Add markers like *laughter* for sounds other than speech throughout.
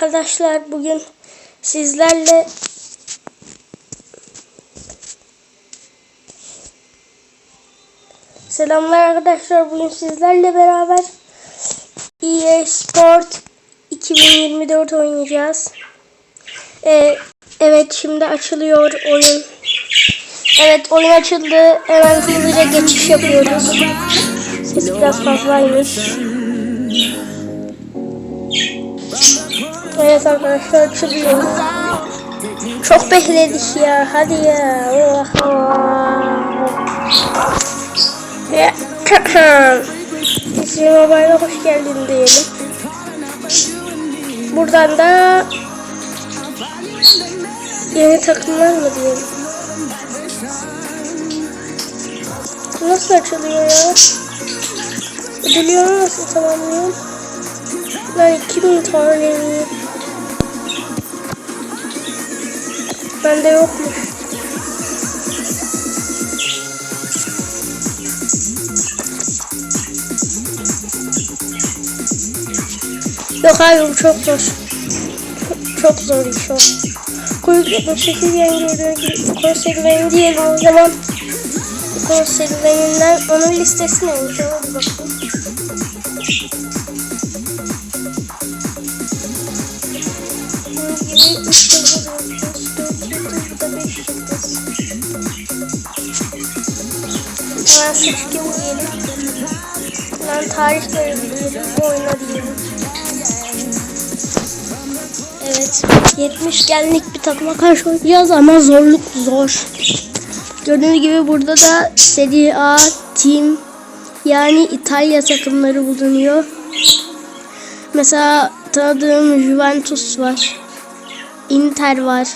Arkadaşlar bugün sizlerle Selamlar arkadaşlar bugün sizlerle beraber EA Sport 2024 oynayacağız. Ee, evet şimdi açılıyor oyun. Evet oyun açıldı. Hemen hızlıca geçiş yapıyoruz. Ses biraz fazlaymış. Evet arkadaşlar açılıyor. Çok bekledik ya. Hadi ya. Oha. Ya. Bizim Mobile'a hoş geldin diyelim. Buradan da yeni takımlar mı diyelim? Nasıl açılıyor ya? Ödülüyor nasıl tamamlıyorum? Ben 2000 tane Bende yokmuş. Yok hayır çok zor. Çok zor iş o. Kuyruk 78 yengeyi kol serüveni diyelim o zaman. Kol serüveninden onun listesi neymiş Hemen seçkim diyelim. Ben tarihleri biliyorum. Oyna diyelim. Evet. 70 genlik bir takıma karşı oynayacağız ama zorluk zor. Gördüğünüz gibi burada da Serie A Team yani İtalya takımları bulunuyor. Mesela tanıdığım Juventus var. Inter var.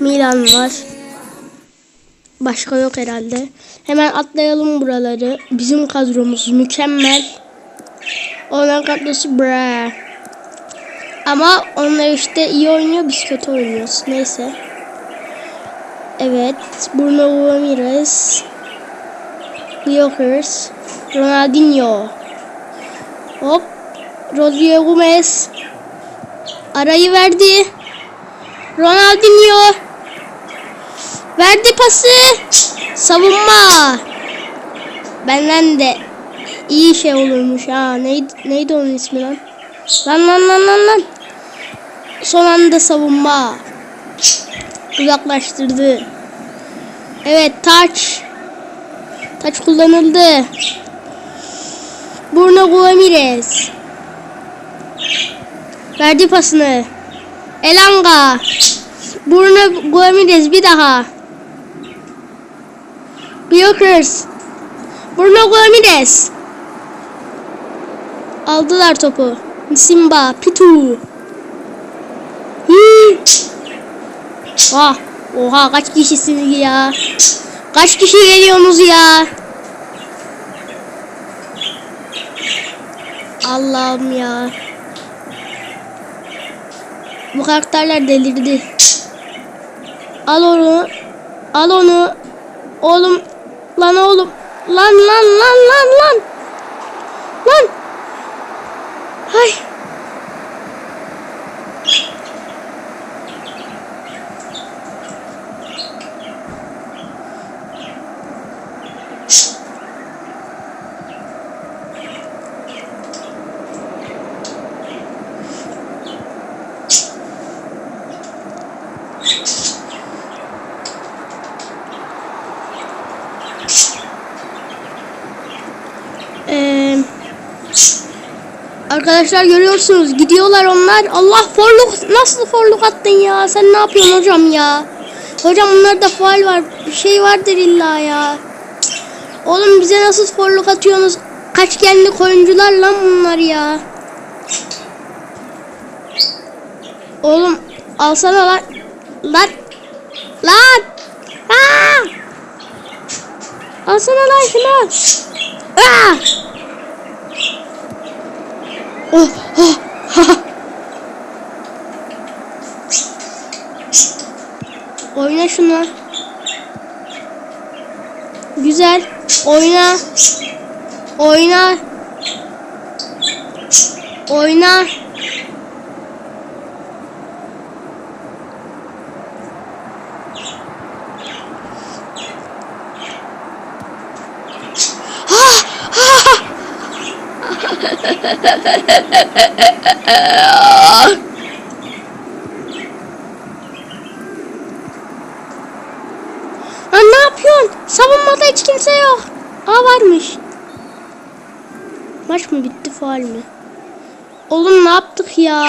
Milan var. Başka yok herhalde. Hemen atlayalım buraları. Bizim kadromuz mükemmel. Onların kadrosu bra. Ama onlar işte iyi oynuyor, biz kötü oynuyoruz. Neyse. Evet. Bruno Ramirez. Gyökeres. Ronaldinho. Hop. Rodrigo Gomez. Arayı verdi. Ronaldinho. Verdi pası. Savunma. Benden de iyi şey olurmuş ha. Neydi, neydi onun ismi lan? Lan lan lan lan lan. Son anda savunma. Uzaklaştırdı. Evet taç. Taç kullanıldı. Bruno Ramirez. Verdi pasını. Elanga. Bruno Ramirez bir daha. Gyökeres. Bruno Ramirez. Aldılar topu. Simba, Pitu. Ah, oha kaç kişisiniz ya? Kaç kişi geliyorsunuz ya? Allah'ım ya. Bu karakterler delirdi. Al onu. Al onu. Oğlum. Lan oğlum. Lan lan lan lan lan. Lan. Hay. Ee, arkadaşlar görüyorsunuz gidiyorlar onlar. Allah forluk nasıl forluk attın ya? Sen ne yapıyorsun hocam ya? Hocam bunlarda faal var. Bir şey vardır illa ya. Oğlum bize nasıl forluk atıyorsunuz? Kaç genlik oyuncular lan bunlar ya. Oğlum alsana lan. Lan. Lan. Aa! Alsana lan şunu. Aa! Oh. *laughs* Oyna şunu. Güzel. Oyna. Oyna. Oyna. Lan ne yapıyorsun? Savunmada hiç kimse yok. Aa varmış. Maç mı bitti faal mi? Oğlum ne yaptık ya?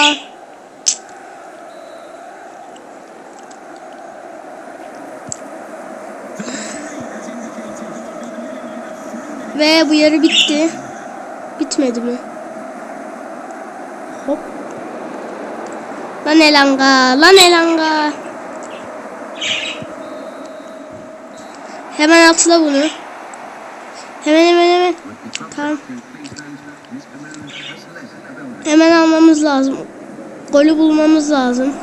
Ve bu yarı bitti. Bitmedi mi? Hop. Lan elanga, lan elanga. Hemen atla bunu. Hemen hemen hemen. Tamam. Hemen almamız lazım. Golü bulmamız lazım.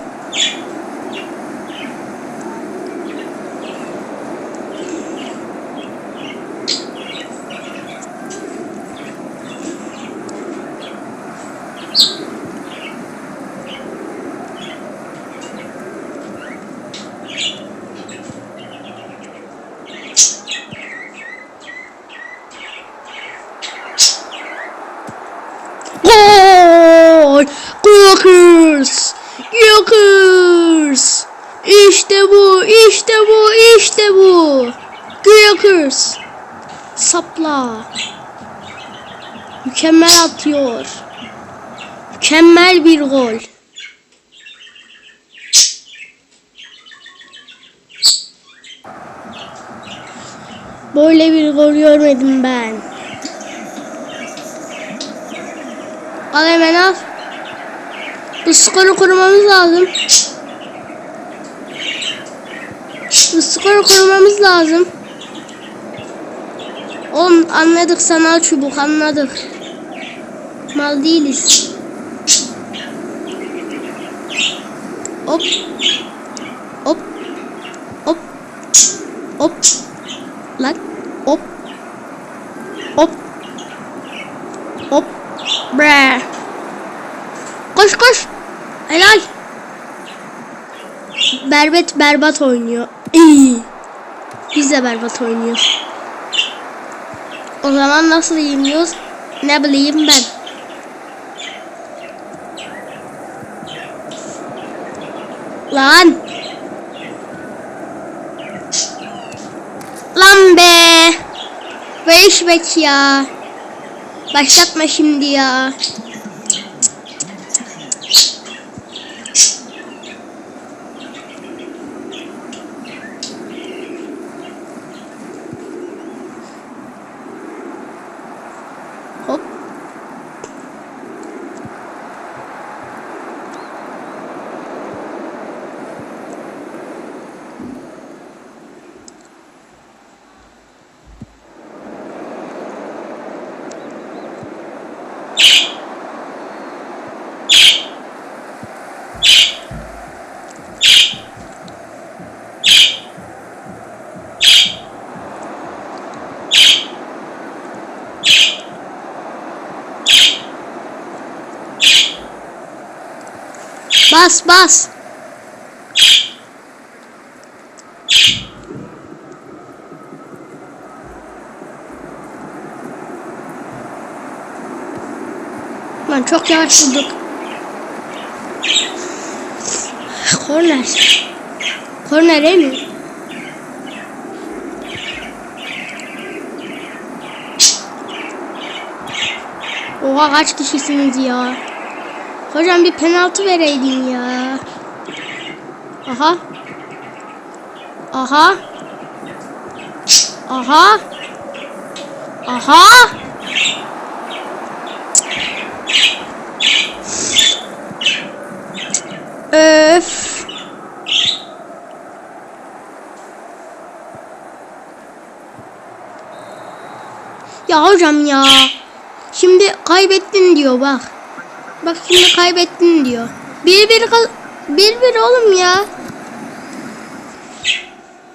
Gol! Yokers! Yokers! İşte bu, işte bu, işte bu. Yokers! Sapla. Mükemmel atıyor. Mükemmel bir gol. Böyle bir gol görmedim ben. Al hemen al. Bu skoru kurmamız lazım. Bu skoru kurmamız lazım. Oğlum anladık sanal çubuk anladık. Mal değiliz. Hop. Hop. Hop. Hop. Lan. Hop. Hop. Hop. Bre. Koş koş. Helal. Berbet berbat oynuyor. İyi. Biz de berbat oynuyoruz. O zaman nasıl yeniyoruz? Ne bileyim ben. Lan. Lan be. Beş bek ya. Başlatma şimdi ya. Bas bas. Vurduk. Korner. Korner mi? Oha kaç kişisiniz ya? Hocam bir penaltı vereydin ya. Aha. Aha. Aha. Aha. Öf. Ya hocam ya. Şimdi kaybettin diyor bak. Bak şimdi kaybettin diyor. Bir bir kal bir bir oğlum ya.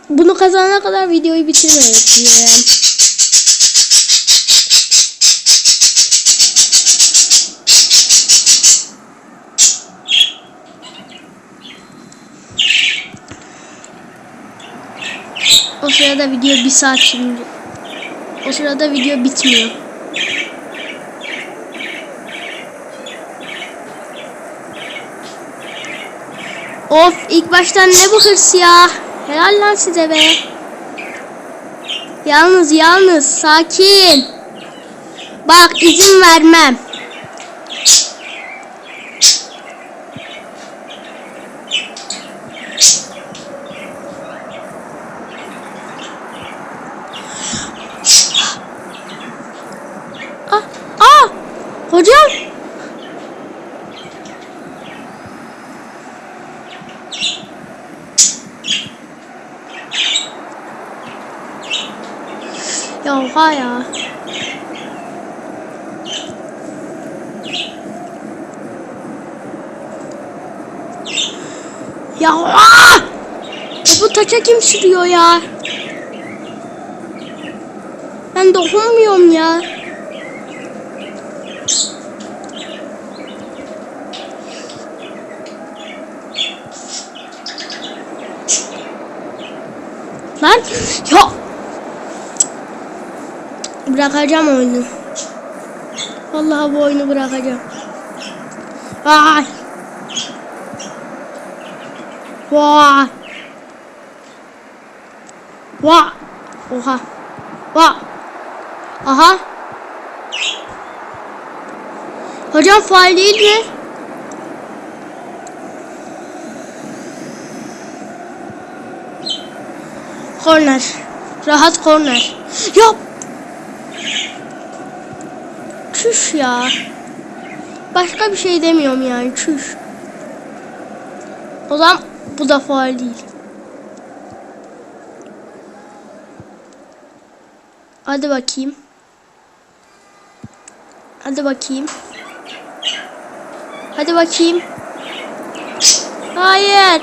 Bunu kazanana kadar videoyu bitirmeyeceğim. O sırada video bir saat şimdi. O sırada video bitmiyor. Of ilk baştan ne bu hırs ya. Helal lan size be. Yalnız yalnız sakin. Bak izin vermem. Sürüyor ya? Ben dokunmuyorum ya. Lan ya Bırakacağım oyunu. Vallahi bu oyunu bırakacağım. Vay. Vay. Vay. Oha. Vay. Aha. Hocam faal değil mi? Korner. Rahat korner. Yok. Çüş ya. Başka bir şey demiyorum yani çüş. O zaman bu da faal değil. Hadi bakayım. Hadi bakayım. Hadi bakayım. Hayır.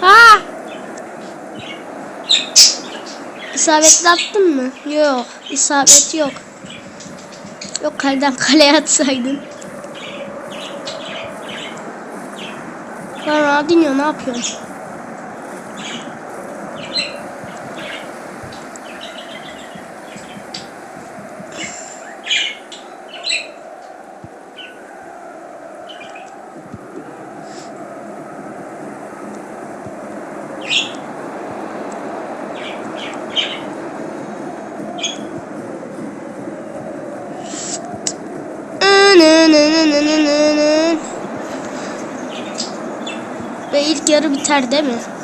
Ha! İsabetli attın mı? Yok. İsabet yok. Yok kaleden kaleye atsaydın. Ronaldinho ne yapıyorsun? Ve ilk yarı biter değil mi? *laughs*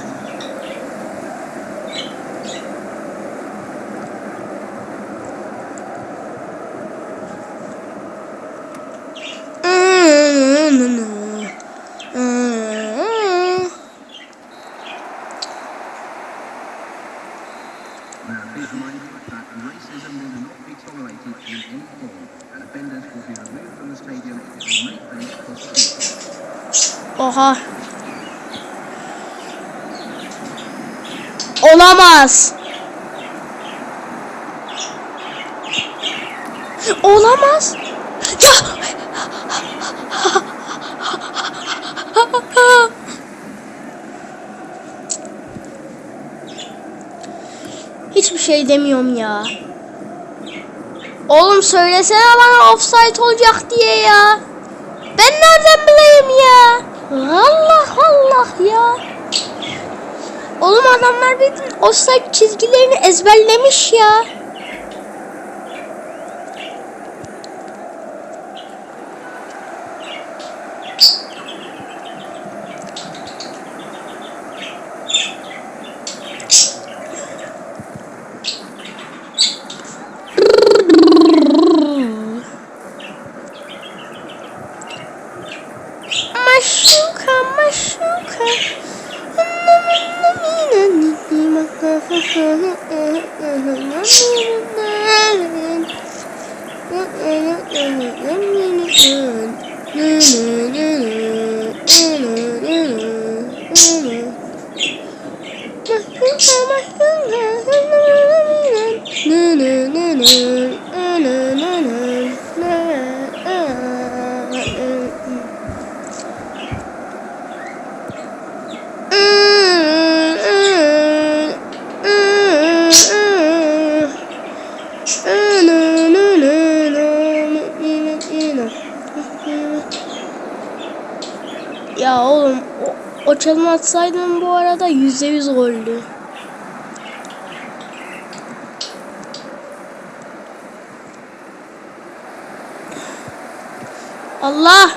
Now, Olamaz. Olamaz. Ya. Hiçbir şey demiyorum ya. Oğlum söylesene bana offside olacak diye ya. Ben nereden bileyim ya? Allah Allah ya. Oğlum adamlar bütün offside çizgilerini ezberlemiş ya. Mm-hmm. Çalımı atsaydım bu arada yüzde yüz goldü. Allah!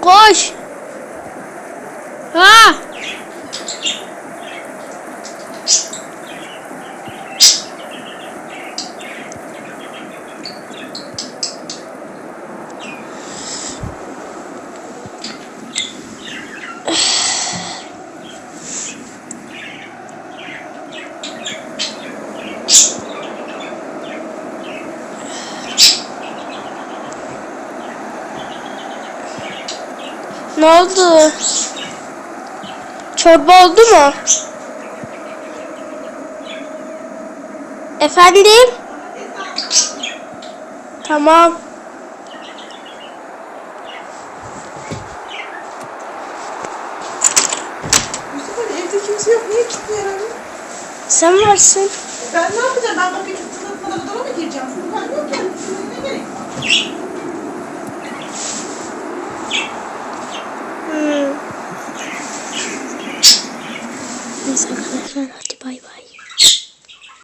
Koş! Ha! Ne oldu? Çorba oldu mu? Efendim? Tamam. Yusuf evde kimse yok. Niye kilitli herhalde? Sen varsın. Ben ne yapacağım? Ben kapıyı